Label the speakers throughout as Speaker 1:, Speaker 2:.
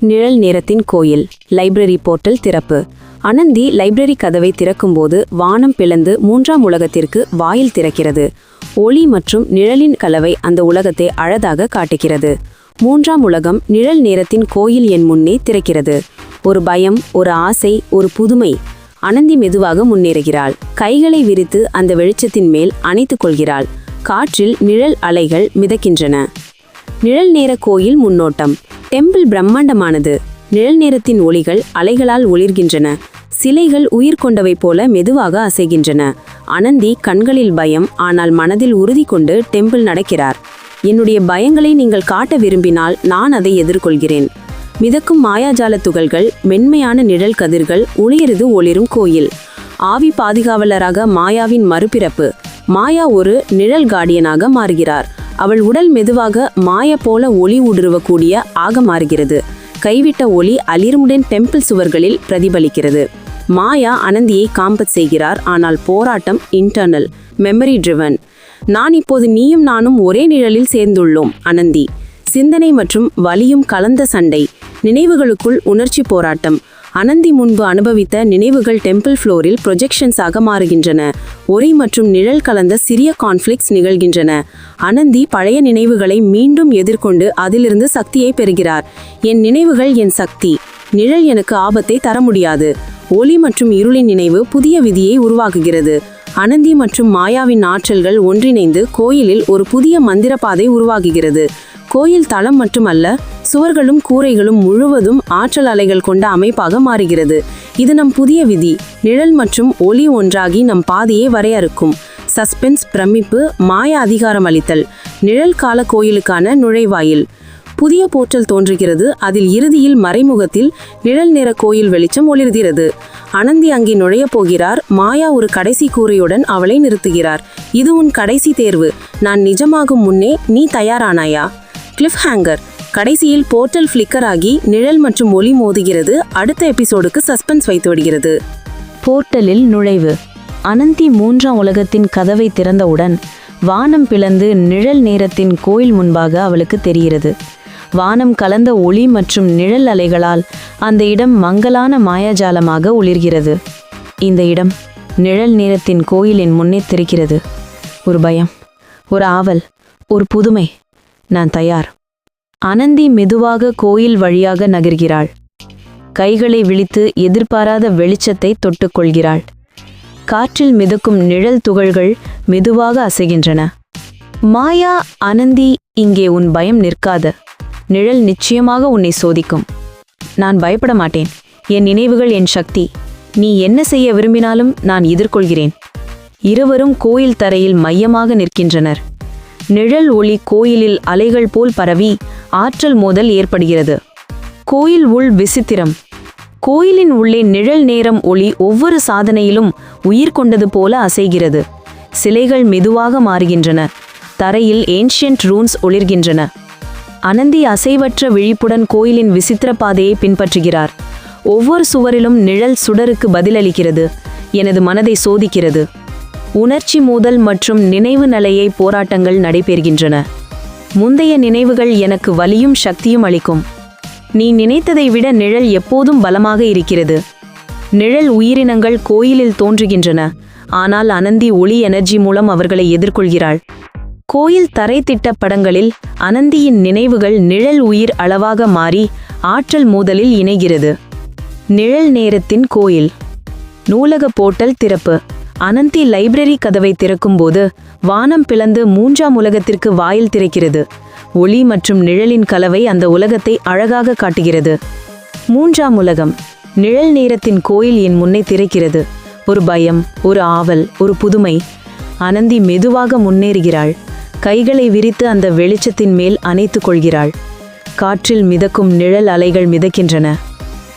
Speaker 1: நிழல் நேரத்தின் கோயில் லைப்ரரி போர்ட்டல் திறப்பு. அனந்தி லைப்ரரி கதவை திறக்கும்போது வானம் பிளந்து மூன்றாம் உலகத்திற்கு வாயில் திறக்கிறது. ஒளி மற்றும் நிழலின் கலவை அந்த உலகத்தை அழகாக காட்டுகிறது. மூன்றாம் உலகம் நிழல் நேரத்தின் கோயில் என் முன்னே திறக்கிறது. ஒரு பயம் ஒரு ஆசை ஒரு புதுமை. அனந்தி மெதுவாக முன்னேறுகிறாள். கைகளை விரித்து அந்த வெளிச்சத்தின் மேல் அணைத்துக் கொள்கிறாள். காற்றில் நிழல் அலைகள் மிதக்கின்றன. நிழல் நேர கோயில் முன்னோட்டம். டெம்பிள் பிரம்மாண்டமானது. நிழல் நேரத்தின் ஒளிகள் அலைகளால் ஒளிர்கின்றன. சிலைகள் உயிர் கொண்டவை போல மெதுவாக அசைகின்றன. அனந்தி கண்களில் பயம் ஆனால் மனதில் உறுதி கொண்டு டெம்பிள் நடக்கிறார். என்னுடைய பயங்களை நீங்கள் காட்ட விரும்பினால் நான் அதை எதிர்கொள்கிறேன். மிதக்கும் மாயாஜால துகள்கள் மென்மையான நிழல் கதிர்கள் ஒளியருது ஒளிரும் கோயில். ஆவி பாதுகாவலராக மாயாவின் மறுபிறப்பு. மாயா ஒரு நிழல் கார்டியனாக மாறுகிறார். அவள் உடல் மெதுவாக மாய போல ஒளி ஊடுருவக்கூடிய ஆக மாறுகிறது கைவிட்ட ஒளி அலிருமுடன் டெம்பிள் சுவர்களில் பிரதிபலிக்கிறது. மாயா அனந்தியை காம்பத் செய்கிறார் ஆனால் போராட்டம் இன்டர்னல் மெமரி ட்ரிவன் நான் இப்போது நீயும் நானும் ஒரே நிழலில் சேர்ந்துள்ளோம் அனந்தி. சிந்தனை மற்றும் வலியும் கலந்த சண்டை. நினைவுகளுக்குள் உணர்ச்சி போராட்டம். அனந்தி முன்பு அனுபவித்த நினைவுகள் டெம்பிள் ஃப்ளோரில் ப்ரொஜெக்ஷன்ஸாக மாறுகின்றன. ஒரி மற்றும் நிழல் கலந்த சிறிய கான்ஃப்ளிக்ஸ் நிகழ்கின்றன. அனந்தி பழைய நினைவுகளை மீண்டும் எதிர்கொண்டு அதிலிருந்து சக்தியை பெறுகிறார். என் நினைவுகள் என் சக்தி. நிழல் எனக்கு ஆபத்தை தர முடியாது. ஒளி மற்றும் இருளின் நினைவு புதிய விதியை உருவாக்குகிறது. அனந்தி மற்றும் மாயாவின் ஆற்றல்கள் ஒன்றிணைந்து கோயிலில் ஒரு புதிய மந்திர பாதை உருவாகுகிறது கோயில் தளம் மட்டுமல்ல சுவர்களும் கூரைகளும் முழுவதும் ஆற்றல் அலைகள் கொண்ட அமைப்பாக மாறுகிறது. இது நம் புதிய விதி. நிழல் மற்றும் ஒளி ஒன்றாகி நம் பாதையை வரையறுக்கும். சஸ்பென்ஸ் பிரமிப்பு மாய அதிகாரம் அளித்தல். நிழல் கால கோயிலுக்கான நுழைவாயில். புதிய போற்றல் தோன்றுகிறது. அதில் இறுதியில் மறைமுகத்தில் நிழல் நிற கோயில் வெளிச்சம் ஒளிர்கிறது. அனந்தி அங்கே நுழையப் போகிறார். மாயா ஒரு கடைசி கூரையுடன் அவளை நிறுத்துகிறார். இது உன் கடைசி தேர்வு. நான் நிஜமாகும் முன்னே நீ தயாரானாயா? கிளிஃப் ஹேங்கர் கடைசியில் போர்ட்டல் ஃப்ளிக்கர் ஆகி நிழல் மற்றும் ஒளி மோதுகிறது. அடுத்த எபிசோடுக்கு சஸ்பென்ஸ் வைத்து விடுகிறது.
Speaker 2: போர்ட்டலில் நுழைவு. அனந்தி மூன்றாம் உலகத்தின் கதவை திறந்தவுடன் வானம் பிளந்து நிழல் நேரத்தின் கோயில் முன்பாக அவளுக்கு தெரிகிறது. வானம் கலந்த ஒளி மற்றும் நிழல் அலைகளால் அந்த இடம் மங்கலான மாயாஜாலமாக ஒளிர்கிறது இந்த இடம் நிழல் நேரத்தின் கோயிலின் முன்னே திறக்கிறது ஒரு பயம் ஒரு ஆவல் ஒரு புதுமை. நான் தயார். அனந்தி மெதுவாக கோயில் வழியாக நகர்கிறாள். கைகளை விழித்து எதிர்பாராத வெளிச்சத்தை தொட்டுக்கொள்கிறாள் காற்றில் மிதக்கும் நிழல் துகள்கள் மெதுவாக அசைகின்றன. மாயா அனந்தி இங்கே உன் பயம் நிற்காத. நிழல் நிச்சயமாக உன்னை சோதிக்கும். நான் பயப்பட மாட்டேன். என் நினைவுகள் என் சக்தி. நீ என்ன செய்ய விரும்பினாலும் நான் எதிர்கொள்கிறேன். இருவரும் கோயில் தரையில் மையமாக நிற்கின்றனர். நிழல் ஒளி கோயிலில் அலைகள் போல் பரவி ஆற்றல் மோதல் ஏற்படுகிறது. கோயில் உள் விசித்திரம். கோயிலின் உள்ளே நிழல் நேரம் ஒளி ஒவ்வொரு சாதனையிலும் உயிர் கொண்டது போல அசைகிறது. சிலைகள் மெதுவாக மாறுகின்றன. தரையில் ஏன்ஷியன்ட் ரூன்ஸ் ஒளிர்கின்றன. அனந்தி அசைவற்ற விழிப்புடன் கோயிலின் விசித்திர பாதையை பின்பற்றுகிறார். ஒவ்வொரு சுவரிலும் நிழல் சுடருக்கு பதிலளிக்கிறது. எனது மனதை சோதிக்கிறது. உணர்ச்சி மோதல் மற்றும் நினைவு நிலையை போராட்டங்கள் நடைபெறுகின்றன. முந்தைய நினைவுகள் எனக்கு வலியும் சக்தியும் அளிக்கும். நீ நினைத்ததை விட நிழல் எப்போதும் பலமாக இருக்கிறது. நிழல் உயிரினங்கள் கோயிலில் தோன்றுகின்றன. ஆனால் அனந்தி ஒளி எனர்ஜி மூலம் அவர்களை எதிர்கொள்கிறாள். கோயில் தரை திட்ட படங்களில் அனந்தியின் நினைவுகள் நிழல் உயிர் அளவாக மாறி ஆற்றல் மோதலில் இணைகிறது. நிழல் நேரத்தின் கோயில். நூலக போர்ட்டல் திறப்பு. அனந்தி லைப்ரரி கதவை திறக்கும்போது வானம் பிளந்து மூன்றாம் உலகத்திற்கு வாயில் திறக்கிறது. ஒளி மற்றும் நிழலின் கலவை அந்த உலகத்தை அழகாக காட்டுகிறது. மூன்றாம் உலகம். நிழல் நேரத்தின் கோயில் என் முன்னே திறக்கிறது. ஒரு பயம் ஒரு ஆவல் ஒரு புதுமை. அனந்தி மெதுவாக முன்னேறுகிறாள். கைகளை விரித்து அந்த வெளிச்சத்தின் மேல் அணைத்து கொள்கிறாள். காற்றில் மிதக்கும் நிழல் அலைகள் மிதக்கின்றன.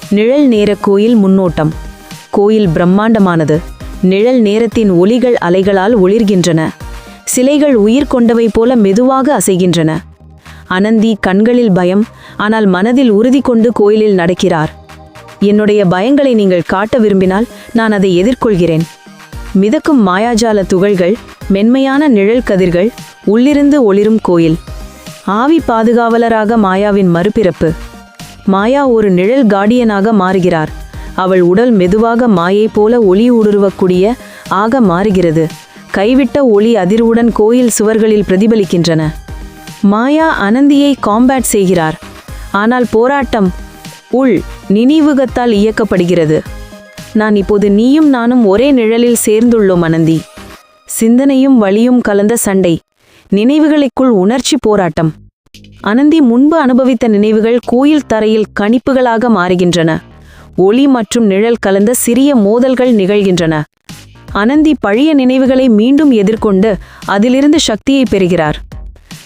Speaker 2: நிழல் நேர கோயில் முன்னோட்டம். கோயில் பிரம்மாண்டமானது. நிழல் நேரத்தின் ஒளிகள் அலைகளால் ஒளிர்கின்றன. சிலைகள் உயிர் கொண்டவை போல மெதுவாக அசைகின்றன. அனந்தி கண்களில் பயம் ஆனால் மனதில் உறுதி கொண்டு கோயிலில் நடக்கிறார். என்னுடைய பயங்களை நீங்கள் காட்ட விரும்பினால் நான் அதை எதிர்கொள்கிறேன். மிதக்கும் மாயாஜால துகள்கள் மென்மையான நிழல் கதிர்கள் உள்ளிருந்து ஒளிரும் கோயில். ஆவி பாதுகாவலராக மாயாவின் மறுபிறப்பு.
Speaker 1: மாயா ஒரு நிழல் கார்டியனாக மாறுகிறார். அவள் உடல் மெதுவாக மாயை போல ஒளி ஊடுருவக்கூடிய ஆக மாறுகிறது. கைவிட்ட ஒளி அதிர்வுடன் கோயில் சுவர்களில் பிரதிபலிக்கின்றன. மாயா அனந்தியை காம்பேட் செய்கிறார். ஆனால் போராட்டம் உள் நினைவுகத்தால் இயக்கப்படுகிறது. நான் இப்போது நீயும் நானும் ஒரே நிழலில் சேர்ந்துள்ளோம் அனந்தி. சிந்தனையும் வலியும் கலந்த சண்டை. நினைவுகளுக்குள் உணர்ச்சி போராட்டம். அனந்தி முன்பு அனுபவித்த நினைவுகள் கோயில் தரையில் கணிப்புகளாக மாறுகின்றன. ஒளி மற்றும் நிழல் கலந்த சிறிய மோதல்கள் நிகழ்கின்றன. அனந்தி பழைய நினைவுகளை மீண்டும் எதிர்கொண்டு அதிலிருந்து சக்தியை பெறுகிறார்.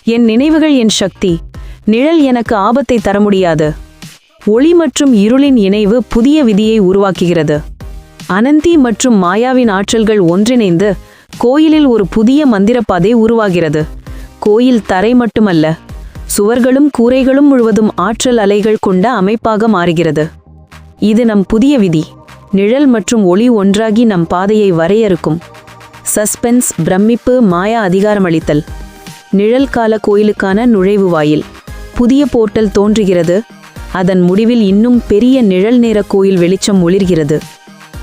Speaker 1: என் நினைவுகள் என் சக்தி. நிழல் எனக்கு ஆபத்தை தர முடியாது. ஒளி மற்றும் இருளின் இணைவு புதிய விதியை உருவாக்குகிறது. அனந்தி மற்றும் மாயாவின் ஆற்றல்கள் ஒன்றிணைந்து கோயிலில் ஒரு புதிய மந்திரப்பாதை உருவாகிறது. கோயில் தரை மட்டுமல்ல சுவர்களும் கூரைகளும் முழுவதும் ஆற்றல் அலைகள் கொண்ட அமைப்பாக மாறுகிறது. இது நம் புதிய விதி. நிழல் மற்றும் ஒளி ஒன்றாகி நம் பாதையை வரையறுக்கும். சஸ்பென்ஸ் பிரமிப்பு மாயா அதிகாரமளித்தல் நிழல் கால கோயிலுக்கான நுழைவு வாயில். புதிய போர்ட்டல் தோன்றுகிறது. அதன் முடிவில் இன்னும் பெரிய நிழல் நேர கோயில் வெளிச்சம் ஒளிர்கிறது.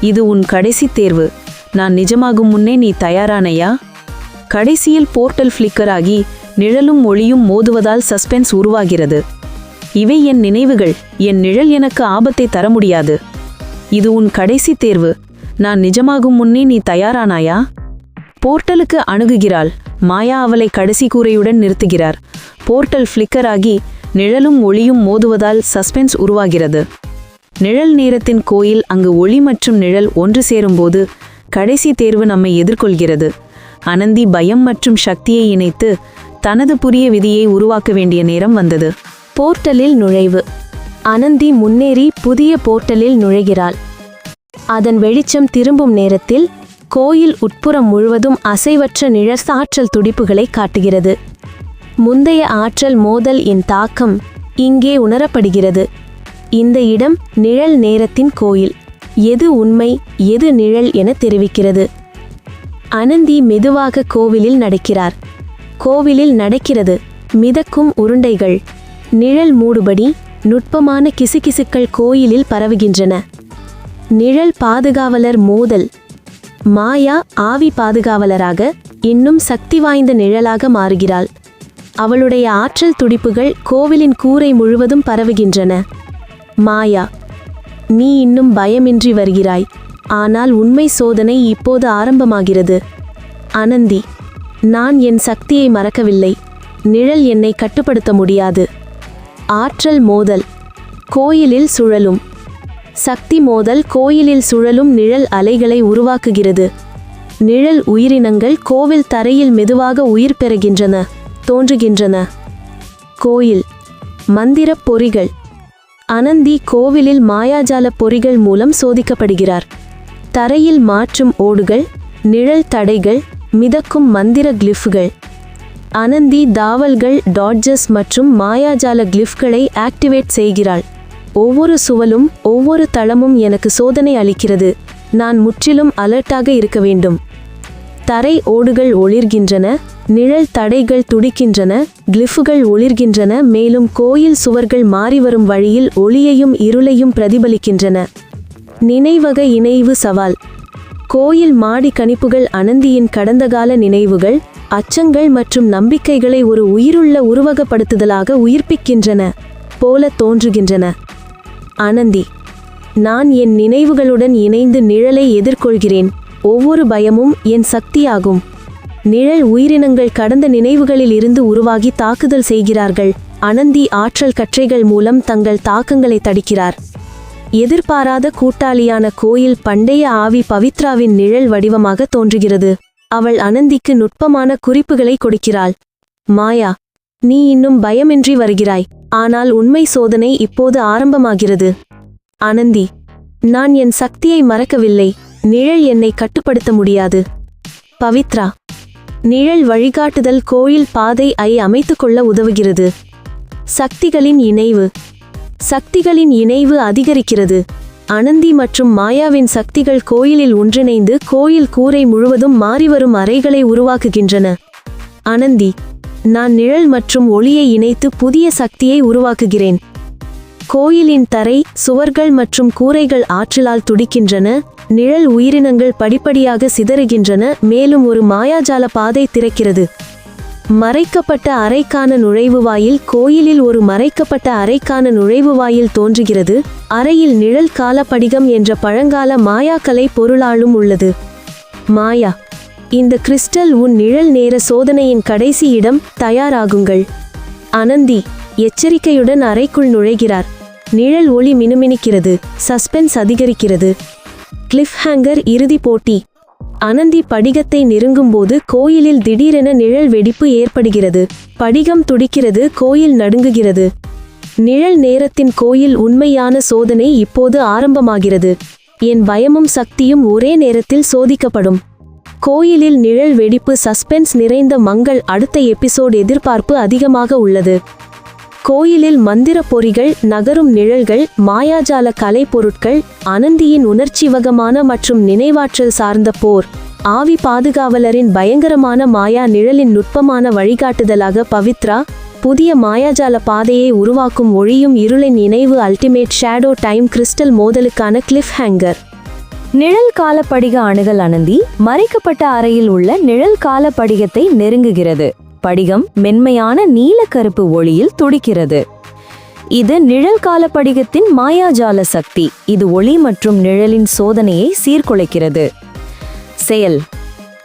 Speaker 1: இது உன் கடைசி தேர்வு. நான் நிஜமாகும் முன்னே நீ தயாரானையா? கடைசியில் போர்ட்டல் ஃப்ளிக்கர் ஆகி நிழலும் ஒளியும் மோதுவதால் சஸ்பென்ஸ் உருவாகிறது. இவை என் நினைவுகள் என் நிழல் எனக்கு ஆபத்தை தர முடியாது. இது உன் கடைசி தேர்வு. நான் நிஜமாகும் முன்னே நீ தயாரானாயா? போர்ட்டலுக்கு அணுகுகிறாள். மாயா அவளை கடைசி கூரையுடன் நிறுத்துகிறார். போர்ட்டல் ஃப்ளிக்கர் ஆகி நிழலும் ஒளியும் மோதுவதால் சஸ்பென்ஸ் உருவாகிறது. நிழல் நேரத்தின் கோயில் அங்கு ஒளி மற்றும் நிழல் ஒன்று சேரும்போது கடைசி தேர்வு நம்மை எதிர்கொள்கிறது. அனந்தி பயம் மற்றும் சக்தியை இணைத்து தனது புதிய விதியை உருவாக்க வேண்டிய நேரம் வந்தது.
Speaker 3: போர்ட்டலில் நுழைவு. அனந்தி முன்னேறி புதிய போர்ட்டலில் நுழைகிறாள். அதன் வெளிச்சம் திரும்பும் நேரத்தில் கோயில் உட்புறம் முழுவதும் அசைவற்ற நிழற்சாற்றல் துடிப்புகளை காட்டுகிறது. முந்தைய ஆற்றல் மோதல் என் தாக்கம் இங்கே உணரப்படுகிறது. இந்த இடம் நிழல் நேரத்தின் கோயில். எது உண்மை எது நிழல் என தெரிவிக்கிறது. அனந்தி மெதுவாக கோவிலில் நடக்கிறார். கோவிலில் நடக்கிறது மிதக்கும் உருண்டைகள். நிழல் மூடுபடி நுட்பமான கிசுகிசுக்கள் கோயிலில் பரவுகின்றன. நிழல் பாதுகாவலர் மோதல். மாயா ஆவி பாதுகாவலராக இன்னும் சக்தி வாய்ந்த நிழலாக மாறுகிறாள். அவளுடைய ஆற்றல் துடிப்புகள் கோவிலின் கூரை முழுவதும் பரவுகின்றன. மாயா நீ இன்னும் பயமின்றி வருகிறாய். ஆனால் உண்மை சோதனை இப்போது ஆரம்பமாகிறது. அனந்தி நான் என் சக்தியை மறக்கவில்லை. நிழல் என்னை கட்டுப்படுத்த முடியாது. ஆற்றல் மோதல் கோயிலில் சுழலும். சக்தி மோதல் கோயிலில் சுழலும் நிழல் அலைகளை உருவாக்குகிறது. நிழல் உயிரினங்கள் கோவில் தரையில் மெதுவாக உயிர் பெறுகின்றன தோன்றுகின்றன. கோயில் மந்திரப் பொறிகள். அனந்தி கோவிலில் மாயாஜால பொறிகள் மூலம் சோதிக்கப்படுகிறார். தரையில் மாற்றும் ஓடுகள் நிழல் தடைகள் மிதக்கும் மந்திர கிளிஃப்கள் அனந்தி தாவல்கள் டாட்ஜஸ் மற்றும் மாயாஜால கிளிஃப்களை ஆக்டிவேட் செய்கிறாள். ஒவ்வொரு சுவலும் ஒவ்வொரு தளமும் எனக்கு சோதனை அளிக்கிறது. நான் முற்றிலும் அலர்ட்டாக இருக்க வேண்டும். தரை ஓடுகள் ஒளிர்கின்றன நிழல் தடைகள் துடிக்கின்றன கிளிஃபுகள் ஒளிர்கின்றன மேலும் கோயில் சுவர்கள் மாறிவரும் வழியில் ஒளியையும் இருளையும் பிரதிபலிக்கின்றன. நினைவக இணைவு சவால். கோயில் மாடி கணிப்புகள் அனந்தியின் கடந்தகால நினைவுகள் அச்சங்கள் மற்றும் நம்பிக்கைகளை ஒரு உயிருள்ள உருவகப்படுத்துதலாக உயிர்ப்பிக்கின்றன போல தோன்றுகின்றன. அனந்தி நான் என் நினைவுகளுடன் இணைந்து நிழலை எதிர்கொள்கிறேன். ஒவ்வொரு பயமும் என் சக்தியாகும். நிழல் உயிரினங்கள் கடந்த நினைவுகளில் இருந்து உருவாகி தாக்குதல் செய்கிறார்கள். அனந்தி ஆற்றல் கற்றைகள் மூலம் தங்கள் தாக்கங்களை தடுக்கிறார். எதிர்பாராத கூட்டாளியான கோயில் பண்டைய ஆவி பவித்ராவின் நிழல் வடிவமாக தோன்றுகிறது. அவள் அனந்திக்கு நுட்பமான குறிப்புகளை கொடுக்கிறாள். மாயா நீ இன்னும் பயமின்றி வருகிறாய். ஆனால் உண்மை சோதனை இப்போது ஆரம்பமாகிறது. அனந்தி நான் என் சக்தியை மறக்கவில்லை. நிழல் என்னை கட்டுப்படுத்த முடியாது. பவித்ரா நிழல் வழிகாட்டுதல் கோயில் பாதை ஐ அமைத்துக்கொள்ள உதவுகிறது. சக்திகளின் இணைவு சக்திகளின் இணைவு அதிகரிக்கிறது. அனந்தி மற்றும் மாயாவின் சக்திகள் கோயிலில் ஒன்றிணைந்து கோயில் கூரை முழுவதும் மாறிவரும் அறைகளை உருவாக்குகின்றன. அனந்தி நான் நிழல் மற்றும் ஒளியை இணைத்து புதிய சக்தியை உருவாக்குகிறேன். கோயிலின் தரை சுவர்கள் மற்றும் கூரைகள் ஆற்றலால் துடிக்கின்றன நிழல் உயிரினங்கள் படிப்படியாக சிதறுகின்றன மேலும் ஒரு மாயாஜால பாதை திறக்கிறது. மறைக்கப்பட்ட அறைக்கான நுழைவு வாயில் கோயிலில் ஒரு மறைக்கப்பட்ட அறைக்கான நுழைவு வாயில் தோன்றுகிறது. அறையில் நிழல் கால படிகம் என்ற பழங்கால மாயாக்கலை பொருளாலும் உள்ளது. மாயா இந்த கிறிஸ்டல் உன் நிழல் நேர சோதனையின் கடைசி இடம் தயாராகுங்கள். அனந்தி எச்சரிக்கையுடன் அறைக்குள் நுழைகிறார். நிழல் ஒளி மினுமினுக்கிறது சஸ்பென்ஸ் அதிகரிக்கிறது. கிளிஃப் ஹேங்கர் இறுதி போட்டி. அனந்தி படிகத்தை நெருங்கும்போது கோயிலில் திடீரென நிழல் வெடிப்பு ஏற்படுகிறது. படிகம் துடிக்கிறது கோயில் நடுங்குகிறது. நிழல் நேரத்தின் கோயில் உண்மையான சோதனை இப்போது ஆரம்பமாகிறது. என் பயமும் சக்தியும் ஒரே நேரத்தில் சோதிக்கப்படும். கோயிலில் நிழல் வெடிப்பு சஸ்பென்ஸ் நிறைந்த மங்கள் அடுத்த எபிசோட் எதிர்பார்ப்பு அதிகமாக உள்ளது. கோயிலில் மந்திர பொறிகள் நகரும் நிழல்கள் மாயாஜால கலை பொருட்கள் அனந்தியின் உணர்ச்சிவகமான மற்றும் நினைவாற்றல் சார்ந்த போர் ஆவி பாதுகாவலரின் பயங்கரமான மாயா நிழலின் நுட்பமான வழிகாட்டுதலாக பவித்ரா புதிய மாயாஜால பாதையை உருவாக்கும் ஒளியும் இருளின் இணைவு அல்டிமேட் ஷேடோ டைம் கிறிஸ்டல் மோதலுக்கான கிளிஃப் ஹேங்கர்
Speaker 1: நிழல் காலப்படிக படிக அணுகல் அனந்தி மறைக்கப்பட்ட அறையில் உள்ள நிழல் காலப்படிகத்தை நெருங்குகிறது. படிகம் மென்மையான நீல கருப்பு ஒளியில் துடிக்கிறது. இது நிழல் கால படிகத்தின் மாயாஜால சக்தி. இது ஒளி மற்றும் நிழலின் சோதனையை சீர்குலைக்கிறது. செயல்.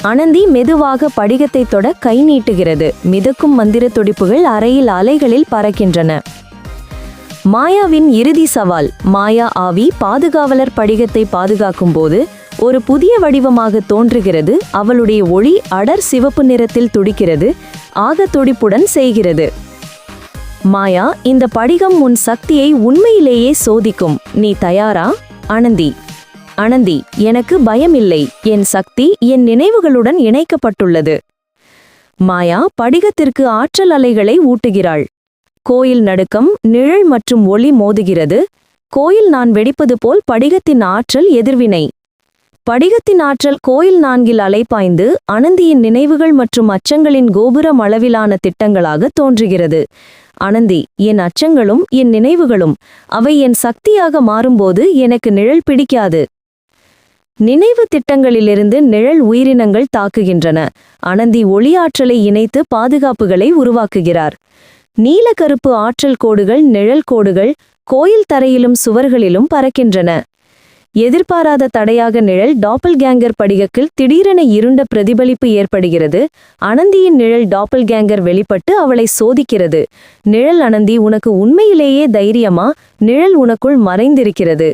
Speaker 1: அனந்தி மெதுவாக படிகத்தை தொட கை நீட்டுகிறது. மிதக்கும் மந்திர துடிப்புகள் அறையில் அலைகளில் பறக்கின்றன. மாயாவின் இறுதி சவால். மாயா ஆவி பாதுகாவலர் படிகத்தை பாதுகாக்கும் போது ஒரு புதிய வடிவமாக தோன்றுகிறது. அவளுடைய ஒளி அடர் சிவப்பு நிறத்தில் துடிக்கிறது. ஆக துடிப்புடன் செய்கிறது. மாயா இந்த படிகம் உன் சக்தியை உண்மையிலேயே சோதிக்கும். நீ தயாரா? அனந்தி. அனந்தி எனக்கு பயமில்லை. என் சக்தி என் நினைவுகளுடன் இணைக்கப்பட்டுள்ளது. மாயா படிகத்திற்கு ஆற்றல் அலைகளை ஊட்டுகிறாள். கோயில் நடுக்கம் நிழல் மற்றும் ஒளி மோதுகிறது. கோயில் நான் வெடிப்பது போல் படிகத்தின் ஆற்றல் எதிர்வினை. படிகத்தின் ஆற்றல் கோயில் நான்கில் அலைப்பாய்ந்து அனந்தியின் நினைவுகள் மற்றும் அச்சங்களின் கோபுரம் அளவிலான திட்டங்களாக தோன்றுகிறது. அனந்தி என் அச்சங்களும் என் நினைவுகளும் அவை என் சக்தியாக மாறும்போது எனக்கு நிழல் பிடிக்காது. நினைவு திட்டங்களிலிருந்து நிழல் உயிரினங்கள் தாக்குகின்றன. அனந்தி ஒளியாற்றலை இணைத்து பாதுகாப்புகளை உருவாக்குகிறார். நீலக்கருப்பு ஆற்றல் கோடுகள் நிழல் கோடுகள் கோயில் தரையிலும் சுவர்களிலும் பறக்கின்றன. எதிர்பாராத தடையாக நிழல் டாப்பல் கேங்கர் படிகக்கில் திடீரென இருண்ட பிரதிபலிப்பு ஏற்படுகிறது. அனந்தியின் நிழல் டாப்பல் கேங்கர் வெளிப்பட்டு அவளை சோதிக்கிறது. நிழல் அனந்தி உனக்கு உண்மையிலேயே தைரியமா? நிழல் உனக்குள் மறைந்திருக்கிறது.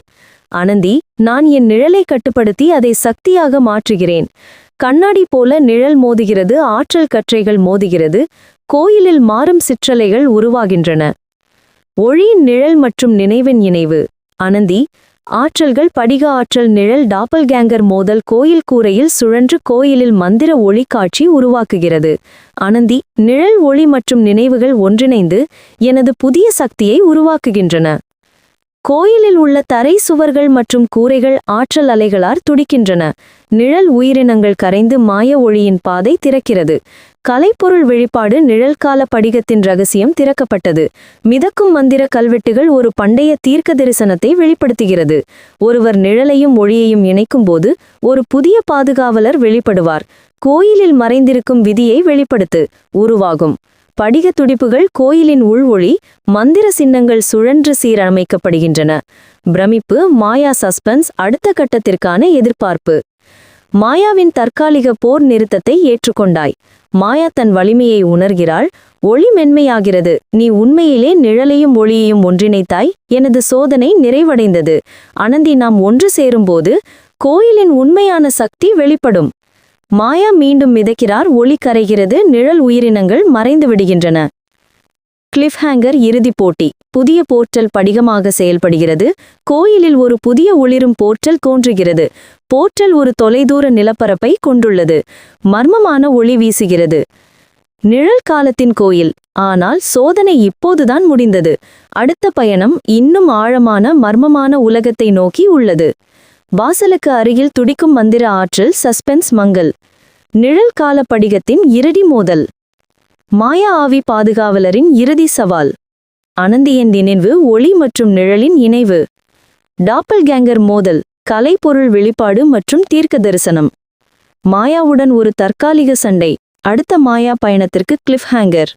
Speaker 1: அனந்தி நான் என் நிழலை கட்டுப்படுத்தி அதை சக்தியாக மாற்றுகிறேன். கண்ணாடி போல நிழல் மோதுகிறது ஆற்றல் கற்றைகள் மோதுகிறது. கோயிலில் மாறும் சிற்றலைகள் உருவாகின்றன. ஒளியின் நிழல் மற்றும் நினைவின் இணைவு. அனந்தி ஆற்றல்கள் படிக ஆற்றல் நிழல் டாப்பல் கேங்கர் மோதல் கோயில் கூரையில் சுழன்று கோயிலில் மந்திர ஒளி காட்சி உருவாக்குகிறது. அனந்தி நிழல் ஒளி மற்றும் நினைவுகள் ஒன்றிணைந்து எனது புதிய சக்தியை உருவாக்குகின்றன. கோயிலில் உள்ள தரை சுவர்கள் மற்றும் கூரைகள் ஆற்றல் அலைகளார் துடிக்கின்றன. நிழல் உயிரினங்கள் கரைந்து மாய ஒளியின் பாதை திறக்கிறது. கலைப்பொருள் வெளிப்பாடு நிழல்கால படிகத்தின் ரகசியம் திறக்கப்பட்டது. மிதக்கும் மந்திர கல்வெட்டுகள் ஒரு பண்டைய தீர்க்க தரிசனத்தை வெளிப்படுத்துகிறது. ஒருவர் நிழலையும் ஒளியையும் இணைக்கும் போது ஒரு புதிய பாதுகாவலர் வெளிப்படுவார். கோயிலில் மறைந்திருக்கும் விதியை வெளிப்படுத்து உருவாகும். படிக துடிப்புகள் கோயிலின் உள்வொளி மந்திர சின்னங்கள் சுழன்று சீரமைக்கப்படுகின்றன. பிரமிப்பு மாயா சஸ்பென்ஸ் அடுத்த கட்டத்திற்கான எதிர்பார்ப்பு. மாயாவின் தற்காலிக போர் நிறுத்தத்தை ஏற்றுக்கொண்டாய். மாயா தன் வலிமையை உணர்கிறாள் ஒளி மென்மையாகிறது. நீ உண்மையிலே நிழலையும் ஒளியையும் ஒன்றிணைத்தாய். எனது சோதனை நிறைவடைந்தது. அனந்தி நாம் ஒன்று சேரும்போது கோயிலின் உண்மையான சக்தி வெளிப்படும். மாயா மீண்டும் மிதக்கிறார். ஒளி கரைகிறது. நிழல் உயிரினங்கள் மறைந்து விடுகின்றன. கிளிஃப் ஹேங்கர் இறுதிப் போட்டி. புதிய போர்ட்டல் படிகமாக செயல்படுகிறது. கோயிலில் ஒரு புதிய ஒளிரும் போர்ட்டல் தோன்றுகிறது. போர்ட்டல் ஒரு தொலைதூர நிலப்பரப்பை கொண்டுள்ளது. மர்மமான ஒளி வீசுகிறது. நிழல் காலத்தின் கோயில். ஆனால் சோதனை இப்போதுதான் முடிந்தது. அடுத்த பயணம் இன்னும் ஆழமான மர்மமான உலகத்தை நோக்கி உள்ளது. வாசலுக்கு அருகில் துடிக்கும் மந்திர ஆற்றல் சஸ்பென்ஸ் மங்கல் நிழல் கால படிகத்தின் இறுதி மோதல். மாயா ஆவி பாதுகாவலரின் இறுதி சவால். அனந்தியின் நினைவு ஒளி மற்றும் நிழலின் இணைவு. டாப்பல் கேங்கர் மோதல் கலைப்பொருள் வெளிப்பாடு மற்றும் தீர்க்க தரிசனம். மாயாவுடன் ஒரு தற்காலிக சண்டை. அடுத்த மாயா பயணத்திற்கு கிளிஃப் ஹேங்கர்